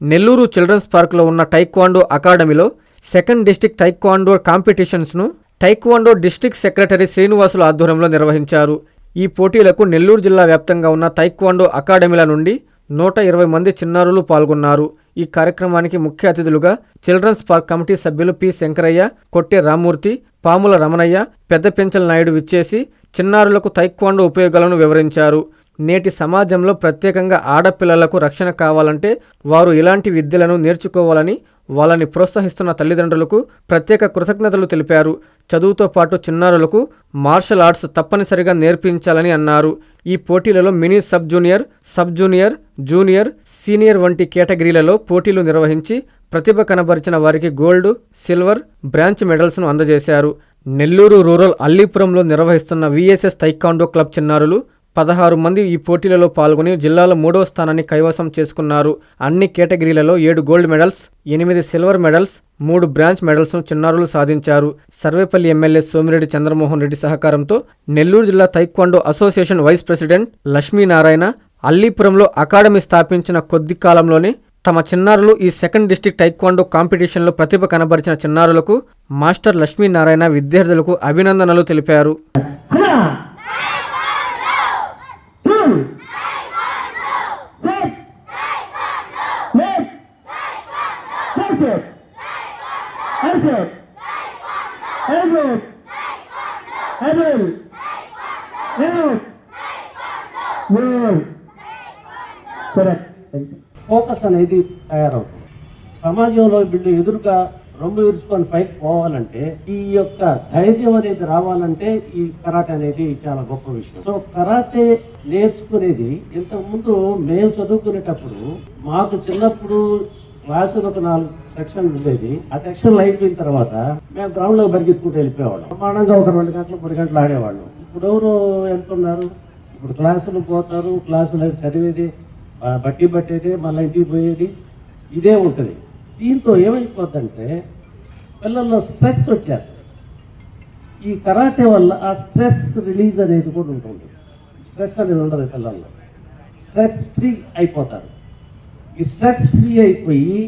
Nellore children's పార్క్లో ఉన్న taekwondo అకాడమీలో సెకండ్ డిస్టిక్ టైక్వాండో కాంపిటీషన్స్ను టైక్వాండో డిస్టిక్ సెక్రటరీ శ్రీనివాసుల ఆధ్వర్యంలో నిర్వహించారు. ఈ పోటీలకు నెల్లూరు జిల్లా వ్యాప్తంగా ఉన్న టైక్వాండో అకాడమీల నుండి నూట ఇరవై మంది చిన్నారులు పాల్గొన్నారు. ఈ కార్యక్రమానికి ముఖ్య అతిథులుగా చిల్డ్రన్స్ పార్క్ కమిటీ సభ్యులు పి శంకరయ్య కొట్టె రామ్మూర్తి పాముల రమణయ్య పెద్ద పెంచల నాయుడు విచ్చేసి చిన్నారులకు తైక్వాండో ఉపయోగాలను వివరించారు. నేటి సమాజంలో ప్రత్యేకంగా ఆడపిల్లలకు రక్షణ కావాలంటే వారు ఇలాంటి విద్యలను నేర్చుకోవాలని వాళ్ళని ప్రోత్సహిస్తున్న తల్లిదండ్రులకు ప్రత్యేక కృతజ్ఞతలు తెలిపారు. చదువుతో పాటు చిన్నారులకు మార్షల్ ఆర్ట్స్ తప్పనిసరిగా నేర్పించాలని అన్నారు. ఈ పోటీలలో mini sub junior sub junior junior senior వంటి కేటగిరీలలో పోటీలు నిర్వహించి ప్రతిభ కనబరిచిన వారికి గోల్డ్ సిల్వర్ బ్రాంచ్ మెడల్స్ను అందజేశారు. నెల్లూరు రూరల్ అల్లీపురంలో నిర్వహిస్తున్న విఎస్ఎస్ తైకాండో క్లబ్ చిన్నారులు పదహారు మంది ఈ పోటీలలో పాల్గొని జిల్లాలో మూడవ స్థానాన్ని కైవసం చేసుకున్నారు. అన్ని కేటగిరీలలో ఏడు గోల్డ్ మెడల్స్ ఎనిమిది సిల్వర్ మెడల్స్ మూడు బ్రాంచ్ మెడల్స్ను చిన్నారులు సాధించారు. సర్వేపల్లి ఎమ్మెల్యే సోమిరెడ్డి చంద్రమోహన్ రెడ్డి సహకారంతో నెల్లూరు జిల్లా taekwondo association vice president Lakshminarayana అల్లీపురంలో academy స్థాపించిన కొద్ది కాలంలోనే తమ చిన్నారులు ఈ సెకండ్ డిస్టిక్ టైక్వాండో కాంపిటీషన్లో ప్రతిభ కనబరిచిన చిన్నారులకు మాస్టర్ లక్ష్మీనారాయణ విద్యార్థులకు అభినందనలు తెలిపారు. Isaac. Isaac. Isaac. Abel. Enoch. Abel Correct. Focus అనేది తయారవుతుంది సమాజంలో వీళ్ళు ఎదురుగా రొమ్ము విరుచుకొని పైకి పోవాలంటే ఈ యొక్క ధైర్యం అనేది రావాలంటే ఈ కరాటే అనేది చాలా గొప్ప విషయం సో కరాటే నేర్చుకునేది ఇంతకుముందు మేము చదువుకునేటప్పుడు మాకు చిన్నప్పుడు క్లాసులు ఒక నాలుగు సెక్షన్ ఉండేది. ఆ సెక్షన్ అయిపోయిన తర్వాత మేము గ్రౌండ్లో పరిగెత్తుకుంటూ వెళ్ళిపోయేవాళ్ళం. ప్రమాణంగా ఒక రెండు గంటలు మూడు గంటలు ఆడేవాళ్ళం. ఇప్పుడు ఎవరు ఎంత ఉన్నారు ఇప్పుడు క్లాసులు పోతారు క్లాసులు చదివేది బట్టి పట్టేది మళ్ళీ ఇంటికి పోయేది ఇదే ఉంటుంది. దీంతో ఏమైపోద్దంటే పిల్లల్లో స్ట్రెస్ వచ్చేస్తుంది. ఈ కరాటే వల్ల ఆ స్ట్రెస్ రిలీజ్ అనేది కూడా ఉంటుంది. స్ట్రెస్ అనేది ఉండదు పిల్లల్లో. స్ట్రెస్ ఫ్రీ అయిపోతారు. ఈ స్ట్రెస్ ఫ్రీ అయిపోయి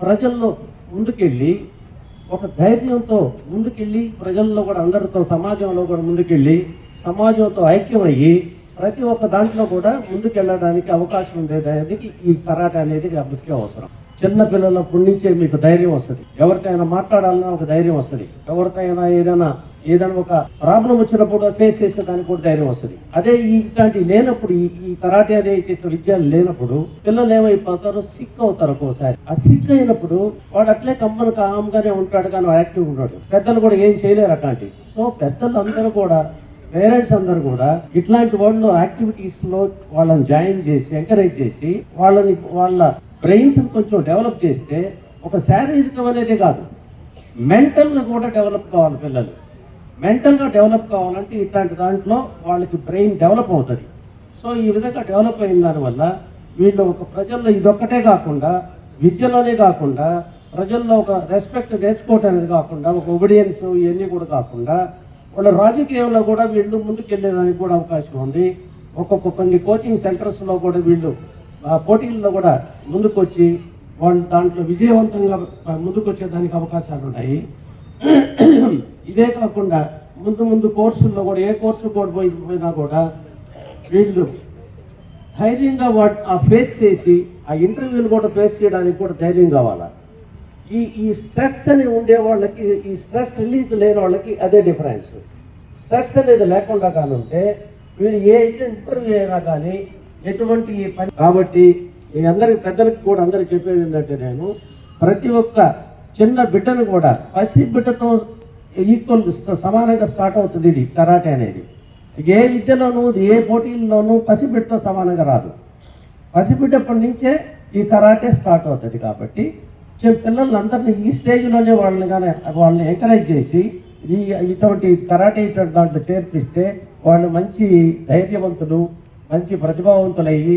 ప్రజల్లో ముందుకెళ్ళి ఒక ధైర్యంతో ముందుకెళ్ళి ప్రజల్లో కూడా అందరితో సమాజంలో కూడా ముందుకెళ్ళి సమాజంతో ఐక్యమయ్యి ప్రతి ఒక్క దాంట్లో కూడా ముందుకెళ్ళడానికి అవకాశం ఉండేదానికి ఈ కరాట అనేది ముఖ్య అవసరం. చిన్న నుంచే మీకు ధైర్యం వస్తుంది. ఎవరికైనా మాట్లాడాలన్నా ఒక ధైర్యం వస్తుంది. ఎవరికైనా ఏదైనా ఏదైనా ఒక ప్రాబ్లం వచ్చినప్పుడు ఫేస్ చేసేదానికి కూడా ధైర్యం వస్తుంది. అదే ఇట్లాంటి లేనప్పుడు ఈ కరాటే అనే విద్యాలు విద్యలు లేనప్పుడు పిల్లలు ఏమైపోతారు సిక్ అవుతారు ఒక్కోసారి. ఆ సిక్ అయినప్పుడు వాడు అట్లే కమ్మను కామ్గానే ఉంటాడు కానీ యాక్టివ్ ఉంటాడు పెద్దలు కూడా ఏం చేయలేరు అట్లాంటి. సో పెద్దలు అందరూ కూడా పేరెంట్స్ అందరూ కూడా ఇట్లాంటి వాళ్ళు యాక్టివిటీస్లో వాళ్ళని జాయిన్ చేసి ఎంకరేజ్ చేసి వాళ్ళని వాళ్ళ బ్రెయిన్స్ కొంచెం డెవలప్ చేస్తే ఒక శారీరకం అనేది కాదు. మెంటల్గా కూడా డెవలప్ కావాలి పిల్లలు. మెంటల్గా డెవలప్ కావాలంటే ఇట్లాంటి దాంట్లో వాళ్ళకి బ్రెయిన్ డెవలప్ అవుతుంది. సో ఈ విధంగా డెవలప్ అయిన దానివల్ల వీళ్ళు ఒక ప్రజల్లో ఇదొక్కటే కాకుండా విద్యలోనే కాకుండా ప్రజల్లో ఒక రెస్పెక్ట్ నేర్చుకోవటం అనేది కాకుండా ఒక ఒబిడియన్స్ ఇవన్నీ కూడా కాకుండా వాళ్ళ రాజకీయంలో కూడా వీళ్ళు ముందుకు వెళ్ళేదానికి కూడా అవకాశం ఉంది. ఒక్కొక్క కొన్ని కోచింగ్ సెంటర్స్లో కూడా వీళ్ళు ఆ పోటీల్లో కూడా ముందుకొచ్చి వాళ్ళు దాంట్లో విజయవంతంగా ముందుకొచ్చే దానికి అవకాశాలు ఉన్నాయి ఇదే కాకుండా ముందు ముందు కోర్సుల్లో కూడా ఏ కోర్సు కూడా పోయి పోయినా కూడా వీళ్ళు ధైర్యంగా వాటి ఆ ఫేస్ చేసి ఆ ఇంటర్వ్యూలు కూడా ఫేస్ చేయడానికి కూడా ధైర్యం కావాలా? ఈ ఈ స్ట్రెస్ అని ఉండే వాళ్ళకి ఈ స్ట్రెస్ రిలీజ్ లేని వాళ్ళకి అదే డిఫరెన్స్. స్ట్రెస్ అనేది లేకుండా కానుంటే వీళ్ళు ఏ ఇంటర్వ్యూ అయినా కానీ ఎటువంటి పని కాబట్టి మీ అందరికి కూడా అందరికి చెప్పేది ఏంటంటే నేను ప్రతి ఒక్క చిన్న బిడ్డను కూడా పసి బిడ్డతో ఈక్వల్ సమానంగా స్టార్ట్ అవుతుంది ఇది కరాటే అనేది. ఏ విద్యలోనూ ఏ పోటీల్లోనూ పసిబిడ్డతో సమానంగా రాదు. పసిబిడ్డప్పటి నుంచే ఈ కరాటే స్టార్ట్ అవుతుంది కాబట్టి పిల్లలందరినీ ఈ స్టేజ్లోనే వాళ్ళని కానీ వాళ్ళని ఎంకరేజ్ చేసి ఈ ఇటువంటి కరాటే ఇటువంటి దాంట్లో చేర్పిస్తే వాళ్ళు మంచి ధైర్యవంతులు మంచి ప్రతిభావంతులయ్యి